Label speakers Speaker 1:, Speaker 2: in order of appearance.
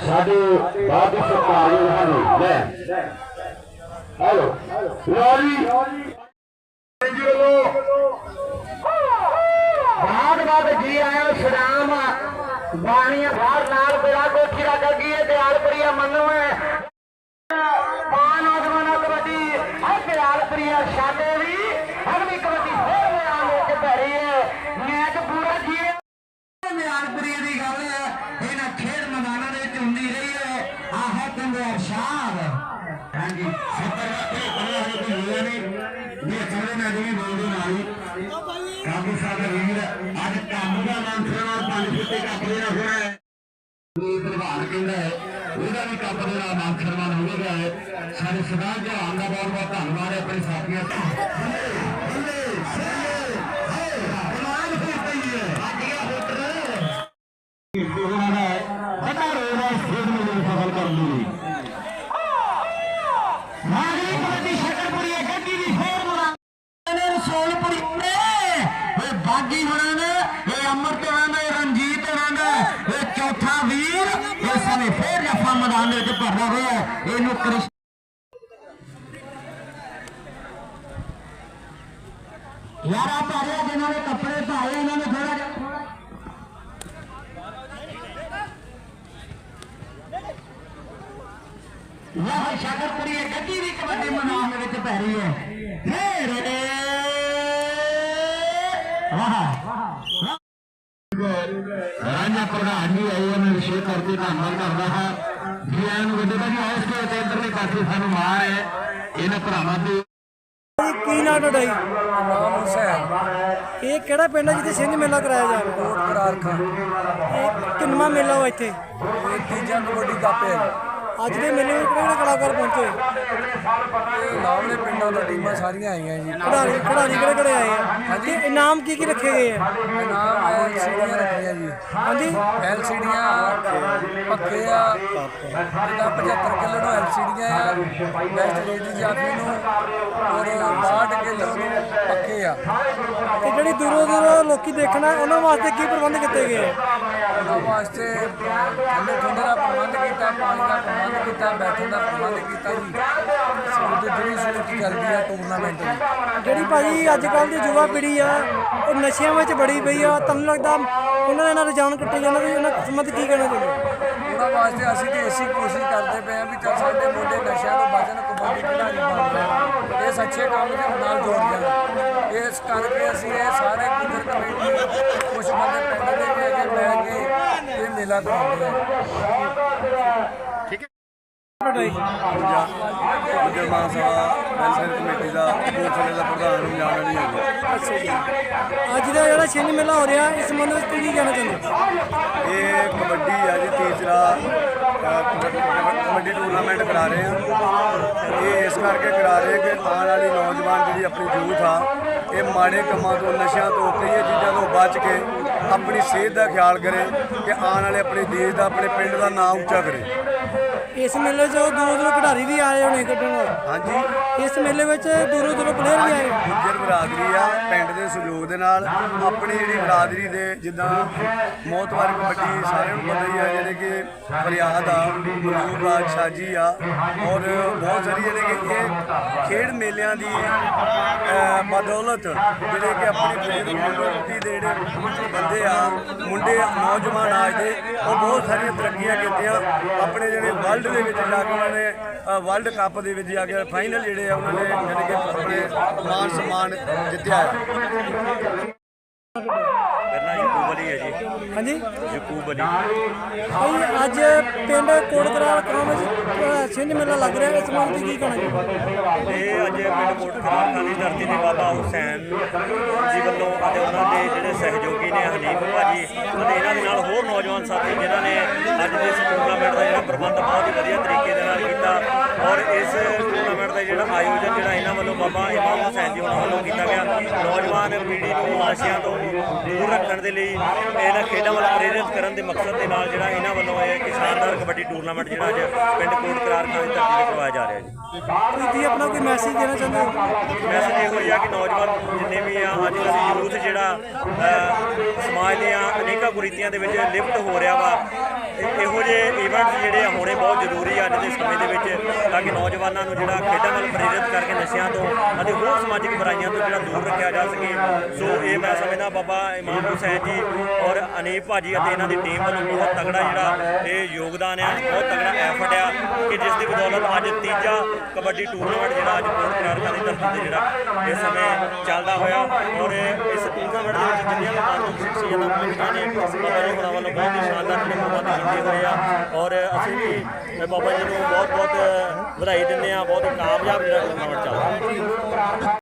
Speaker 1: ਸਾਡੇ ਬਾਦੀ ਸਰਕਾਰੀ ਹਨ ਲੈ। ਹੈਲੋ। ਲੋਰੀ ਬਾਦ ਬਾਦ ਜੀ ਆਇਆ ਸਲਾਮ ਬਾਣੀਆਂ ਬਾਹਰ ਨਾਲ ਬਿਰਾ ਕੋਠੀ ਦਾ ਕਰਗੀ ਹੈ, ਦਿਆਲਪੁਰੀਆ ਮੰਨੂ ਹੈ। ਪਾਂ ਨੌਜਵਾਨਾਂ ਕਬੱਡੀ। ਹੈ ਦਿਆਲਪੁਰੀਆ ਸਾਡੇ ਵੀ। ਅਗਲੀ ਕਬੱਡੀ ਹੋਰ ਮੈਦਾਨ ਵਿੱਚ ਭਰੀ ਹੈ ਮੈਚ ਪੂਰਾ ਜੀ ਮਿਆਨਪੁਰੀ ਦੀ ਗੱਲ ਹੈ ਇਹਨਾਂ ਖੇਡ ਮੈਦਾਨਾਂ ਦੇ ਵਿੱਚ ਹੁੰਦੀ ਰਹੀ ਹੈ ਆਹ ਹੈ ਹਾਂਜੀ, ਸੱਤਰ ਰੱਖੇ ਅੱਲਾਹ ਨੇ ਕੋਈ ਹੋਇਆ ਨਹੀਂ ਵੀ ਥੋੜੇ ਨਾਲ ਜਿਵੇਂ ਬੋਲਦੇ ਨਾਲ ਹੀ ਕਾਬੂ ਸਾਹਿਬ ਵੀਰ ਅੱਜ ਕਾਬੂ ਦਾ ਨਾਮ ਸੁਣਾ ਪੰਜ ਫੁੱਟੇ ਕੱਪ ਦੇਣਾ ਹੋਣਾ ਹੈ। ਇਹ ਪ੍ਰਭਾਤ ਕਹਿੰਦਾ ਹੈ, ਉਹਦਾ ਵੀ ਕੱਪ ਦੇ ਨਾਲ ਨਾਮ ਸਨਮਾਨ ਹੋਵੇਗਾ ਹੈ। ਸਾਡੇ ਸਰਦਾਰ ਜਹਾਨ ਦਾ ਬਹੁਤ ਬਹੁਤ ਧੰਨਵਾਦ ਹੈ ਆਪਣੇ ਸਾਥੀਆਂ ਦਾ। ਮੈਦਾਨ ਦੇ ਵਿੱਚ ਭਰਦਾ ਹੋਇਆ ਇਹਨੂੰ ਕ੍ਰਿਸ਼ ਯਾਰਾ ਭਾਰਿਆ ਜਿਨ੍ਹਾਂ ਨੇ ਕੱਪੜੇ ਪਾਏ ਇਹਨਾਂ ਨੇ ਥੋੜਾ ਜਿਹਾ ਵਾਹ ਸ਼ਾਕਰਪੁਰੀ ਇਹ ਗੱਡੀ ਵੀ ਕਬੱਡੀ ਮੈਦਾਨ ਦੇ ਵਿੱਚ ਪੈ ਰਹੀ ਹੈ। ਫੇਰ ਵਾਹ। ਰਾਜਾ ਪ੍ਰਧਾਨ ਜੀ ਆਏ ਉਹਨਾਂ ਵਿਸ਼ੇਸ਼ ਕਰਕੇ ਧੰਨਵਾਦ ਕਰਦਾ ਹਾਂ। ਜੀ ਆਇਆਂ ਨੂੰ ਵੱਡੇ ਭਾਜੀ ਆਇਸ ਕੇ ਤੇ ਇਧਰਲੇ ਪਾਸੇ ਸਾਨੂੰ ਮਾਰ ਹੈ। ਇਹਨਾਂ ਭਰਾਵਾਂ ਤੇ
Speaker 2: ਕੀ ਨਾਂ ਜੀ?
Speaker 3: ਨਾਮ ਹੁਸੈਨ
Speaker 2: ਇਹ ਕਿਹੜਾ ਪਿੰਡ ਹੈ ਜਿੱਥੇ ਸਿੰਘ ਮੇਲਾ ਕਰਾਇਆ ਜਾ ਰਿਹਾ?
Speaker 3: ਕੋਟ ਕਰਾਰ ਖਾਂ
Speaker 2: ਇਹ ਕਿੰਨਵਾਂ ਮੇਲਾ ਵਾ ਇੱਥੇ?
Speaker 3: ਇਹ ਤੀਜਾ ਕਬੱਡੀ ਕੱਪ ਹੈ।
Speaker 2: ਅੱਜ ਦੇ ਮੇਲੇ ਵਿੱਚ ਕਿਹੜੇ ਕਲਾਕਾਰ ਪਹੁੰਚੇ?
Speaker 3: ਇਹ ਪਿੰਡਾਂ ਤੋਂ ਟੀਮਾਂ ਸਾਰੀਆਂ ਆਈਆਂ ਜੀ।
Speaker 2: ਖਿਡਾਰੀ ਖਿਡਾਰੀ ਕਿਹੜੇ ਕਿਹੜੇ ਆਏ ਆ? ਤੇ ਇਨਾਮ ਕੀ ਕੀ ਰੱਖੇ ਗਏ ਆ?
Speaker 3: ਨਾਮ ਐਲ ਸੀੜੀਆਂ ਰੱਖੀਆਂ ਜੀ।
Speaker 2: ਹਾਂਜੀ।
Speaker 3: ਐਲ ਸੀੜੀਆਂ ਪੱਕੇ ਆ। ਜਿੱਦਾਂ 75 ਕਿਲੋ ਨੂੰ ਐਲ ਸੀੜੀਆਂ ਆ। ਬੈਸਟ ਲੇਡੀ ਜਾਫੀ ਨੂੰ ਔਰ 62 ਕਿਲੋ ਨੂੰ ਪੱਕੇ ਆ।
Speaker 2: ਤੇ ਜਿਹੜੀ ਦੂਰੋਂ ਦੂਰੋਂ ਲੋਕੀ ਦੇਖਣਾ ਉਹਨਾਂ ਵਾਸਤੇ ਕੀ ਪ੍ਰਬੰਧ ਕੀਤੇ ਗਏ ਆ?
Speaker 3: ਉਹਨਾਂ ਵਾਸਤੇ ਠੰਡੇ ਠੰਡੇ ਦਾ ਪ੍ਰਬੰਧ ਕੀਤਾ ਪਾਣੀ ਦਾ ਪ੍ਰਬੰਧ ਕੀਤਾ ਬੈਠਣ ਦਾ ਪ੍ਰਬੰਧ ਕੀਤਾ ਜੀ। ਸਭ ਜਿਹੜੀ ਸੂਰਤ ਚੱਲਦੀ ਆ ਟੂਰਨਾਮੈਂਟ ਦੀ।
Speaker 2: ਜਿਹੜੀ ਭਾਜੀ ਅੱਜ ਕੱਲ ਦੀ ਯੁਵਾ ਪੀੜ੍ਹੀ ਆ ਉਹ ਨਸ਼ਿਆਂ ਵਿੱਚ ਬੜੀ ਪਈ ਆ। ਤੁਹਾਨੂੰ ਲੱਗਦਾ ਉਹਨਾਂ ਦੇ ਨਾਲ ਰੁਝਾਨ ਕੱਟੇ ਜਾਂਦਾ ਵੀ ਉਹਨਾਂ ਕਿਸਮਤ ਕੀ ਕਹਿਣਾ ਚਾਹੁੰਦੇ
Speaker 3: ਉਹਨਾਂ ਵਾਸਤੇ ਅਸੀਂ ਤੇ ਇਸੀ ਕੋਸ਼ਿਸ਼ ਕਰਦੇ ਪਏ ਹਾਂ ਵੀ ਚੱਲ ਸਾਡੇ ਮੁੰਡੇ ਨਸ਼ਿਆਂ ਤੋਂ ਬਚਣ ਕਬੱਡੀ ਖਿਡਾਰੀ ਬਣ ਜਾਣ। ਇਸ ਅੱਛੇ ਕੰਮ ਦੇ ਨਾਲ ਜੁੜ ਜਾਣ। ਇਸ ਕਰਕੇ ਅਸੀਂ ਇਹ ਸਾਰੇ ਗੁਜਰ ਕਮੇਟੀ ਕੁਝ ਬੰਦੇ ਪਿੰਡ ਦੇ ਅੱਗੇ ਬੈਠ ਕੇ ਇਹ ਮੇਲਾ ਕਰਾਉਂਦੇ ਆ। ਗੁਜਰ ਮਾਨ ਸਭਾ ਵੈਲਫੇਅਰ ਕਮੇਟੀ ਦਾ ਪ੍ਰਧਾਨ ਹੈ
Speaker 2: ਅੱਛਾ ਜੀ। ਅੱਜ ਦਾ ਜਿਹੜਾ ਛਿੰਝ ਮੇਲਾ ਹੋ ਰਿਹਾ ਇਸ ਸੰਬੰਧ ਵਿੱਚ ਕੀ ਕਹਿਣਾ ਚਾਹੁੰਦੇ
Speaker 3: ਇਹ ਕਬੱਡੀ ਆ ਜੀ ਤੀਸਰਾ ਕਬੱਡੀ ਕਬੱਡੀ ਟੂਰਨਾਮੈਂਟ ਕਰਾ ਰਹੇ ਆ। ਇਹ ਇਸ ਕਰਕੇ ਕਰਾ ਰਹੇ ਕਿ ਆਉਣ ਵਾਲੀ ਨੌਜਵਾਨ ਜਿਹੜੀ ਆਪਣੀ ਯੂਥ ਆ ਇਹ ਮਾੜੇ ਕੰਮਾਂ ਤੋਂ ਨਸ਼ਿਆਂ ਤੋਂ ਕਈ ਚੀਜ਼ਾਂ ਤੋਂ ਬਚ ਕੇ ਆਪਣੀ ਸਿਹਤ ਦਾ ਖਿਆਲ ਕਰੇ ਕਿ ਆਉਣ ਵਾਲੇ ਆਪਣੇ ਦੇਸ਼ ਦਾ ਆਪਣੇ ਪਿੰਡ ਦਾ ਨਾਮ ਉੱਚਾ ਕਰੇ।
Speaker 2: ਇਸ ਮੇਲੇ 'ਚ ਦੂਰੋਂ ਦੂਰੋਂ ਖਿਡਾਰੀ ਵੀ ਆਏ ਹੋਣੇ ਕੱਢਣ
Speaker 3: ਹਾਂਜੀ।
Speaker 2: ਇਸ ਮੇਲੇ ਵਿੱਚ ਦੂਰੋਂ ਦੂਰੋਂ ਪਲੇਅਰ ਵੀ ਆਏ।
Speaker 3: ਗੁੱਜਰ ਬਰਾਦਰੀ ਆ ਪਿੰਡ ਦੇ ਸਹਿਯੋਗ ਦੇ ਨਾਲ ਆਪਣੀ ਜਿਹੜੀ ਬਰਾਦਰੀ ਦੇ ਜਿੱਦਾਂ ਮੌਤਵਾਰ ਕਬੱਡੀ ਸਾਰਿਆਂ ਨੂੰ ਪਤਾ ਹੀ ਆ ਜਿਹੜੇ ਕਿ ਫਰਿਆਦ ਆ ਮਲੂਕ ਆ ਛਾਜੀ ਆ ਔਰ ਬਹੁਤ ਸਾਰੀ ਜਿਹੜੇ ਕਿ ਇਹ ਖੇਡ ਮੇਲਿਆਂ ਦੀ ਬਦੌਲਤ ਜਿਹੜੇ ਕਿ ਆਪਣੀ ਬਜ਼ੁਰਗ ਕਮਿਊਨਿਟੀ ਦੇ ਜਿਹੜੇ ਬੰਦੇ ਆ ਮੁੰਡੇ ਨੌਜਵਾਨ ਅੱਜ ਦੇ ਉਹ ਬਹੁਤ ਸਾਰੀਆਂ ਤਰੱਕੀਆਂ ਕੀਤੀਆਂ ਆਪਣੇ ਜਿਹੜੇ ਵਰਲਡ ਦੇ ਵਿੱਚ ਜਾ ਕੇ ਉਹਨਾਂ ਨੇ ਵਰਲਡ ਕੱਪ ਦੇ ਵਿੱਚ ਜਾ ਕੇ ਫਾਈਨਲ ਜਿਹੜੇ ਆ, ਉਹਨਾਂ ਨੇ ਜਿਹੜੇ ਕਿ ਆਪਣੇ ਮਾਨ ਸਨਮਾਨ ਜਿੱਤਿਆ ਹੈ।
Speaker 4: ਅਲੀ ਹੈ ਜੀ।
Speaker 2: ਹਾਂਜੀ?
Speaker 4: ਯਕੂਬ ਅਲੀ
Speaker 2: ਭਾਈ ਅੱਜ ਪਿੰਡ ਕੋਟਕਰਾਰ ਕਰਾਂ ਵਿੱਚ ਛਿੰਝ ਮੇਲਾ ਲੱਗ ਰਿਹਾ। ਇਸ ਸੰਬੰਧ ਵਿੱਚ ਕੀ ਕਹਿਣਾ ਚਾਹੁੰਦੇ
Speaker 4: ਇਹ ਅੱਜ ਪਿੰਡ ਕੋਟਕਰਾਰ ਖਾਨ ਦੀ ਧਰਤੀ ਤੇ ਬਾਬਾ ਹੁਸੈਨ ਜੀ ਵੱਲੋਂ ਅਤੇ ਉਹਨਾਂ ਦੇ ਜਿਹੜੇ ਸਹਿਯੋਗੀ ਨੇ ਹਨੀਫ ਭਾਜੀ ਅਤੇ ਇਹਨਾਂ ਦੇ ਨਾਲ ਹੋਰ ਨੌਜਵਾਨ ਸਾਥੀ ਜਿਨ੍ਹਾਂ ਨੇ ਅੱਜ ਦੇ ਇਸ ਟੂਰਨਾਮੈਂਟ ਦਾ ਜਿਹੜਾ ਪ੍ਰਬੰਧ ਬਹੁਤ ਹੀ ਵਧੀਆ ਤਰੀਕੇ ਦੇ ਨਾਲ ਕੀਤਾ ਔਰ ਇਸ ਦਾ ਜਿਹੜਾ ਆਯੋਜਨ ਜਿਹੜਾ ਇਹਨਾਂ ਵੱਲੋਂ ਬਾਬਾ ਇਮਾਮ ਹੁਸੈਨ ਜੀ ਉਹਨਾਂ ਵੱਲੋਂ ਕੀਤਾ ਗਿਆ ਨੌਜਵਾਨ ਪੀੜ੍ਹੀ ਨੂੰ ਨਸ਼ਿਆਂ ਤੋਂ ਦੂਰ ਰੱਖਣ ਦੇ ਲਈ ਇਹਨਾਂ ਖੇਡਾਂ ਵੱਲ ਪ੍ਰੇਰਿਤ ਕਰਨ ਦੇ ਮਕਸਦ ਦੇ ਨਾਲ ਜਿਹੜਾ ਇਹਨਾਂ ਵੱਲੋਂ ਇਹ ਇੱਕ ਸ਼ਾਨਦਾਰ ਕਬੱਡੀ ਟੂਰਨਾਮੈਂਟ ਜਿਹੜਾ ਅੱਜ ਪਿੰਡ ਕੋਟ ਕਰਾਰ ਖਾਨ ਦੀ ਧਰਤੀ ਤੇ ਕਰਵਾਇਆ ਜਾ ਰਿਹਾ ਹੈ ਜੀ।
Speaker 2: ਤੁਸੀਂ ਆਪਣਾ ਕੋਈ ਮੈਸੇਜ ਦੇਣਾ ਚਾਹੁੰਦੇ ਹੋ?
Speaker 4: ਮੈਸੇਜ ਇਹੋ ਹੀ ਆ ਕਿ ਨੌਜਵਾਨ ਜਿੰਨੇ ਵੀ ਆ ਅੱਜ ਕੱਲ੍ਹ ਯੂਥ ਜਿਹੜਾ ਸਮਾਜ ਦੀਆਂ ਅਨੇਕਾਂ ਕੁਰੀਤੀਆਂ ਦੇ ਵਿੱਚ ਲਿਪਤ ਹੋ ਰਿਹਾ ਵਾ ਇਹ- ਜਿਹੇ ਇਵੈਂਟਸ ਜਿਹੜੇ ਹੋਣੇ ਬਹੁਤ ਜ਼ਰੂਰੀ ਆ ਅੱਜ ਦੇ ਸਮੇਂ ਦੇ ਵਿੱਚ ਤਾਂ ਕਿ ਨੌਜਵਾਨਾਂ ਨੂੰ ਜਿਹੜਾ ਖੇਡਾਂ ਵੱਲ ਪ੍ਰੇਰਿਤ ਕਰਕੇ ਨਸ਼ਿਆਂ ਤੋਂ ਅਤੇ ਹੋਰ ਸਮਾਜਿਕ ਬੁਰਾਈਆਂ ਤੋਂ ਜਿਹੜਾ ਦੂਰ ਰੱਖਿਆ ਜਾ ਸਕੇ। ਸੋ ਇਹ ਮੈਂ ਸਮਝਦਾ ਬਾਬਾ ਇਮਾਮ ਹੁਸੈਨ ਜੀ ਔਰ ਅਨੀਪ ਭਾਜੀ ਅਤੇ ਇਹਨਾਂ ਦੀ ਟੀਮ ਵੱਲੋਂ ਬਹੁਤ ਤਗੜਾ ਜਿਹੜਾ ਇਹ ਯੋਗਦਾਨ ਆ ਬਹੁਤ ਤਗੜਾ ਐਫਰਟ ਆ ਕਿ ਜਿਸ ਦੀ ਬਦੌਲਤ ਅੱਜ ਤੀਜਾ ਕਬੱਡੀ ਟੂਰਨਾਮੈਂਟ ਜਿਹੜਾ ਅੱਜ ਕੋਟ ਕਰਾਰ ਦੀ ਧਰਤੀ ਤੇ ਜਿਹੜਾ ਇਸ ਸਮੇਂ ਚੱਲਦਾ ਹੋਇਆ ਔਰ ਇਸ ਟੂਰਨਾਮੈਂਟ ਦੇ ਵਿੱਚ ਜਿੰਨੀਆਂ ਵੀ ਮਾਨਯੋਗ ਸ਼ਖਸੀਅਤਾਂ ਪਹੁੰਚੀਆਂ ਨੇ ਬਾਬਾ ਜੀ ਹੋਰਾਂ ਵੱਲੋਂ ਬਹੁਤ ਹੀ ਸ਼ਾਨਦਾਰ ਜਿਹੜੇ ਮੁਕਾਬਲੇ ਹੋਏ ਆ। ਔਰ ਅਸੀਂ ਵੀ ਬਾਬਾ ਜੀ ਨੂੰ ਬਹੁਤ ਬਹੁਤ ਵਧਾਈ ਦਿੰਦੇ ਆ ਬਹੁਤ ਹੀ ਕਾਮਯਾਬ ਜਿਹੜਾ ਟੂਰਨਾਮੈਂਟ ਚੱਲਦਾ